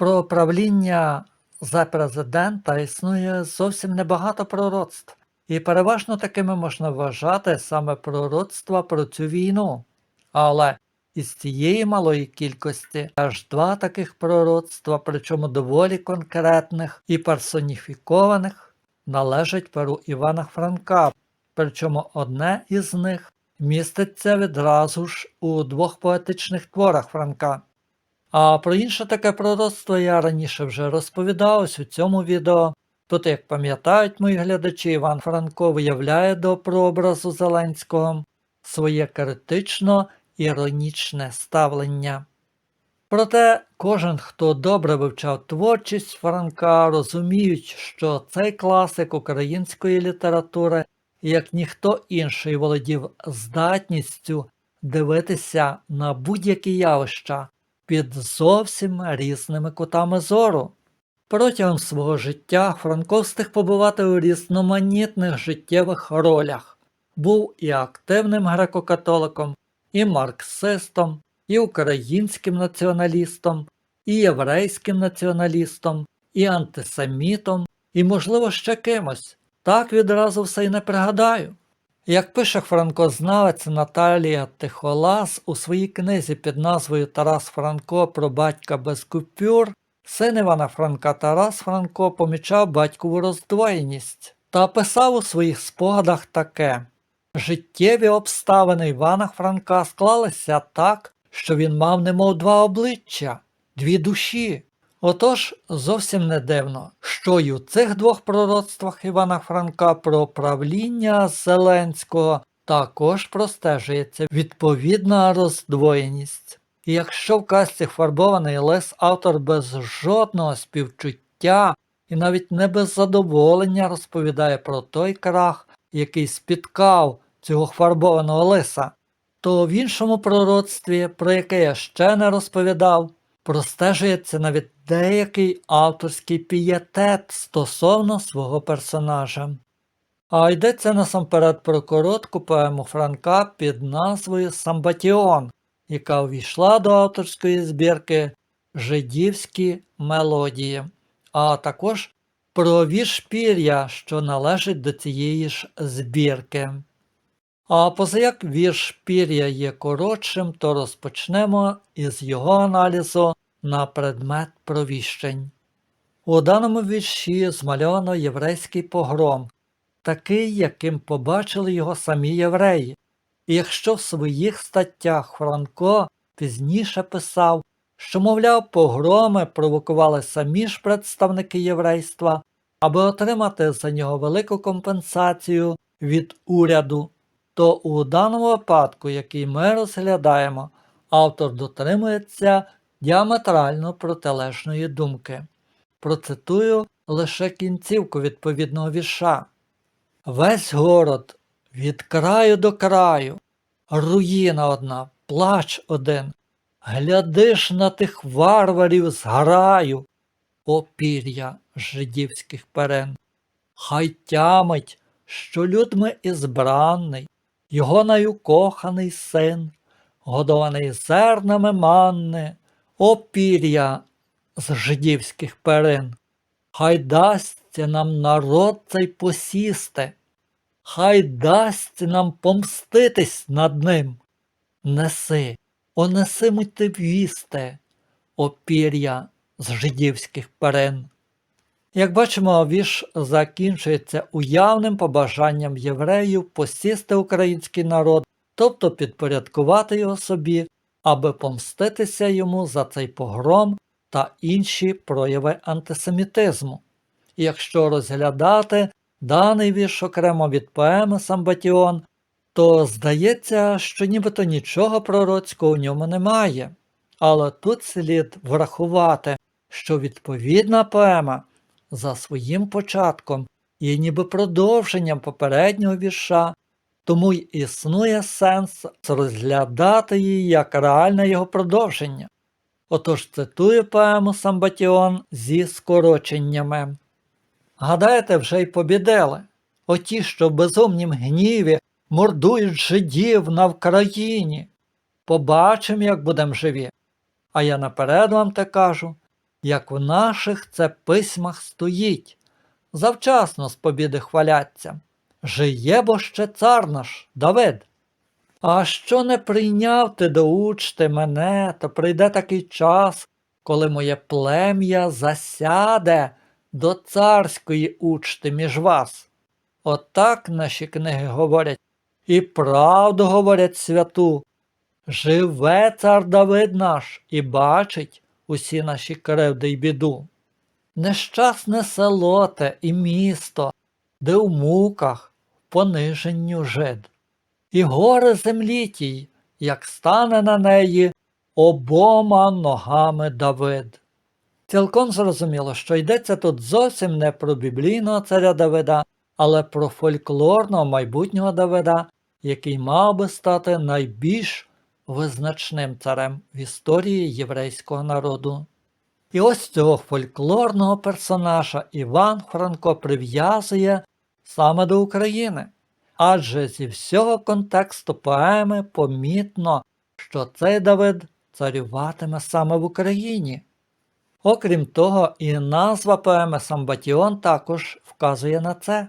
Про правління за президента існує зовсім небагато пророцтв, і переважно такими можна вважати саме пророцтва про цю війну. Але із цієї малої кількості аж два таких пророцтва, причому доволі конкретних і персоніфікованих, належать перу Івана Франка, причому одне із них міститься відразу ж у двох поетичних творах Франка. А про інше таке пророцтво я раніше вже розповідав ось у цьому відео. Тут, як пам'ятають мої глядачі, Іван Франко виявляє до прообразу Зеленського своє критично іронічне ставлення. Проте кожен, хто добре вивчав творчість Франка, розуміють, що цей класик української літератури, як ніхто інший, володів здатністю дивитися на будь-які явища під зовсім різними кутами зору. Протягом свого життя Франко встиг побувати у різноманітних життєвих ролях. Був і активним греко-католиком, і марксистом, і українським націоналістом, і єврейським націоналістом, і антисемітом, і, можливо, ще кимось. Так відразу все й не пригадаю. Як пише франкознавець Наталія Тихолас у своїй книзі під назвою Тарас Франко про батька без купюр, син Івана Франка Тарас Франко помічав батькову роздвоєність та писав у своїх спогадах таке. Життєві обставини Івана Франка склалися так, що він мав немов два обличчя, дві душі. Отож, зовсім не дивно, що й у цих двох пророцтвах Івана Франка про правління Зеленського також простежується відповідна роздвоєність. І якщо в казці фарбований лис автор без жодного співчуття і навіть не без задоволення розповідає про той крах, який спіткав цього фарбованого лиса, то в іншому пророцтві, про яке я ще не розповідав, простежується навіть деякий авторський пієтет стосовно свого персонажа. А йдеться насамперед про коротку поему Франка під назвою Самбатіон, яка увійшла до авторської збірки Жидівські мелодії, а також про вірш пір'я, що належить до цієї ж збірки. А позаяк вірш пір'я є коротшим, то розпочнемо із його аналізу на предмет провіщень. У даному вірші змальовано єврейський погром, такий, яким побачили його самі євреї. І якщо в своїх статтях Франко пізніше писав, що, мовляв, погроми провокували самі ж представники єврейства, аби отримати за нього велику компенсацію від уряду, то у даному випадку, який ми розглядаємо, автор дотримується діаметрально протилежної думки. Процитую лише кінцівку відповідного вірша. Весь город від краю до краю, руїна одна, плач один. Глядиш на тих варварів зграю, опір'я жидівських перен. Хай тямить, що людьми ізбранний, його найукоханий син, годований зернами манни, опір'я з жидівських перин. Хай дасться нам народ цей посісти, хай дасться нам помститись над ним. Неси, онеси муть вісти, опір'я з жидівських перин. Як бачимо, вірш закінчується уявним побажанням євреїв посісти український народ, тобто підпорядкувати його собі, аби помститися йому за цей погром та інші прояви антисемітизму. І якщо розглядати даний вірш окремо від поеми Самбатіон, то здається, що нібито нічого пророцького в ньому немає. Але тут слід врахувати, що відповідна поема за своїм початком є ніби продовженням попереднього вірша, тому й існує сенс розглядати її як реальне його продовження. Отож цитую поему Самбатіон зі скороченнями. Гадаєте, вже й побідели, оті, що в безумнім гніві мордують жидів на Вкраїні. Побачим, як будем живі. А я наперед вам те кажу, як в наших це письмах стоїть. Завчасно з побіди хваляться. Жиє бо ще цар наш, Давид. А що не прийняв ти до учти мене, то прийде такий час, коли моє плем'я засяде до царської учти між вас. Отак наші книги говорять, і правду говорять святу. Живе цар Давид наш і бачить усі наші кривди й біду. Нещасне село те і місто, де у муках, в пониженню жид. І горе землі тій, як стане на неї обома ногами Давид. Цілком зрозуміло, що йдеться тут зовсім не про біблійного царя Давида, але про фольклорного майбутнього Давида, який мав би стати найбільш визначним царем в історії єврейського народу. І ось цього фольклорного персонажа Іван Франко прив'язує саме до України. Адже зі всього контексту поеми помітно, що цей Давид царюватиме саме в Україні. Окрім того, і назва поеми Самбатіон також вказує на це.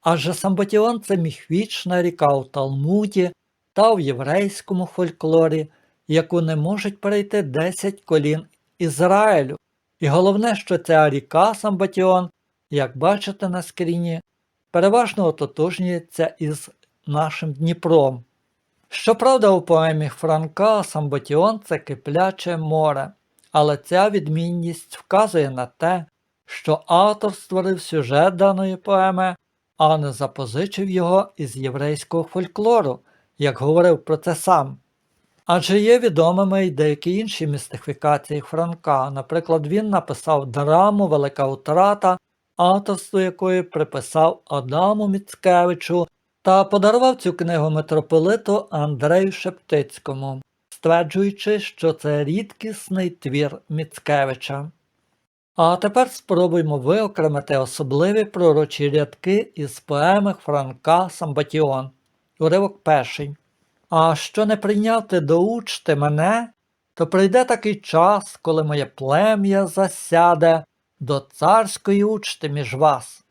Адже Самбатіон це міхвічна ріка у Талмуді та в єврейському фольклорі, яку не можуть перейти 10 колін Ізраїлю. І головне, що ця ріка Самбатіон, як бачите на скріні, переважно ототожнюється із нашим Дніпром. Щоправда, у поемі Франка Самбатіон це кипляче море, але ця відмінність вказує на те, що автор створив сюжет даної поеми, а не запозичив його із єврейського фольклору, як говорив про це сам. Адже є відомими й деякі інші містифікації Франка. Наприклад, він написав драму Велика утрата, авторство якої приписав Адаму Міцкевичу та подарував цю книгу митрополиту Андрею Шептицькому, стверджуючи, що це рідкісний твір Міцкевича. А тепер спробуймо виокремити особливі пророчі рядки із поеми Франка Самбатіон. Уривок перший. А що не прийняв ти до учти мене, то прийде такий час, коли моє плем'я засяде до царської учти між вас.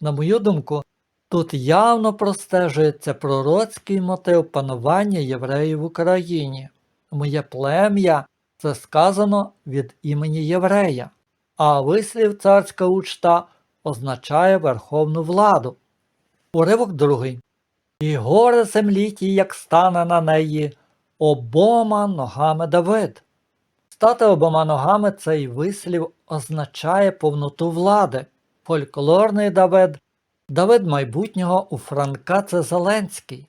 На мою думку, тут явно простежується пророцький мотив панування євреїв в Україні. Моє плем'я це сказано від імені єврея, а вислів царська учта означає верховну владу. Уривок другий. І горе землі ті, як стане на неї обома ногами Давид. Стати обома ногами цей вислів означає повноту влади. Фольклорний Давид, Давид майбутнього у Франка це Зеленський.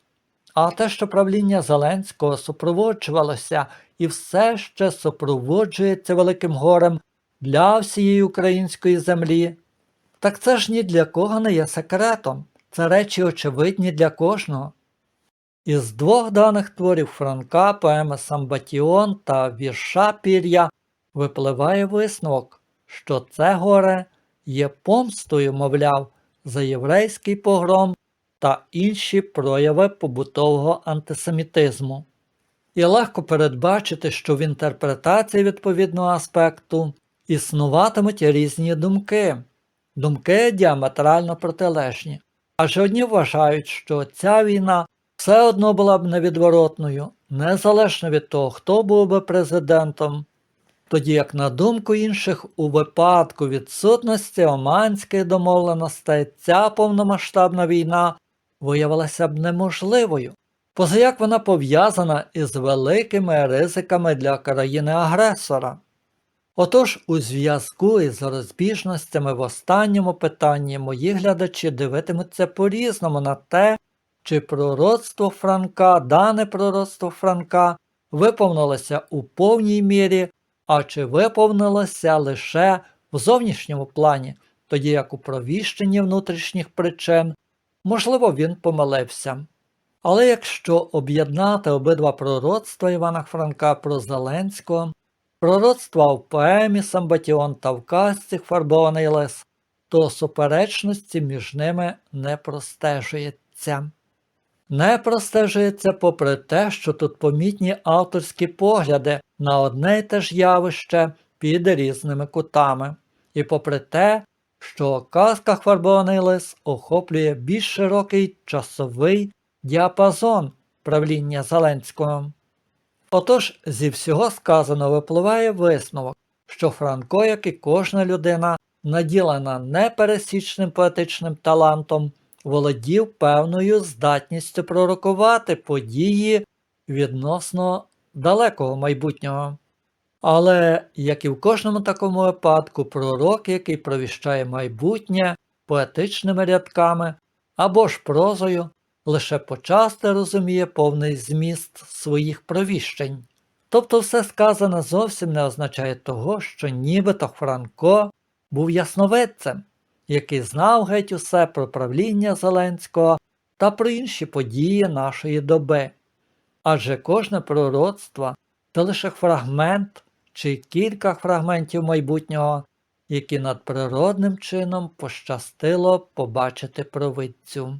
А те, що правління Зеленського супроводжувалося і все ще супроводжується Великим горем для всієї української землі, так це ж ні для кого не є секретом. Це речі очевидні для кожного. Із двох даних творів Франка, поеми Самбатіон та вірша Пір'я випливає висновок, що це горе є помстою, мовляв, за єврейський погром та інші прояви побутового антисемітизму. І легко передбачити, що в інтерпретації відповідного аспекту існуватимуть різні думки, думки діаметрально протилежні. Адже одні вважають, що ця війна все одно була б невідворотною, незалежно від того, хто був би президентом, тоді як, на думку інших, у випадку відсутності оманських домовленостей ця повномасштабна війна виявилася б неможливою, позаяк вона пов'язана із великими ризиками для країни-агресора. Отож, у зв'язку із розбіжностями в останньому питанні мої глядачі дивитимуться по-різному на те, чи пророцтво Франка, дане пророцтво Франка виповнилося у повній мірі, а чи виповнилося лише в зовнішньому плані, тоді як у провіщенні внутрішніх причин, можливо, він помилився. Але якщо об'єднати обидва пророцтва Івана Франка про Зеленського, пророцтва в поемі Самбатіон та в казці Фарбований лис, то суперечності між ними не простежується. Не простежується попри те, що тут помітні авторські погляди на одне й те ж явище під різними кутами. І попри те, що казка Фарбований лис охоплює більш широкий часовий діапазон правління Зеленського. Отож, зі всього сказаного випливає висновок, що Франко, як і кожна людина, наділена непересічним поетичним талантом, володів певною здатністю пророкувати події відносно далекого майбутнього. Але, як і в кожному такому випадку, пророк, який провіщає майбутнє поетичними рядками або ж прозою, лише почасти розуміє повний зміст своїх провіщень. Тобто все сказане зовсім не означає того, що нібито Франко був ясновидцем, який знав геть усе про правління Зеленського та про інші події нашої доби. Адже кожне пророцтво це лише фрагмент чи кілька фрагментів майбутнього, які надприродним чином пощастило побачити провидцю.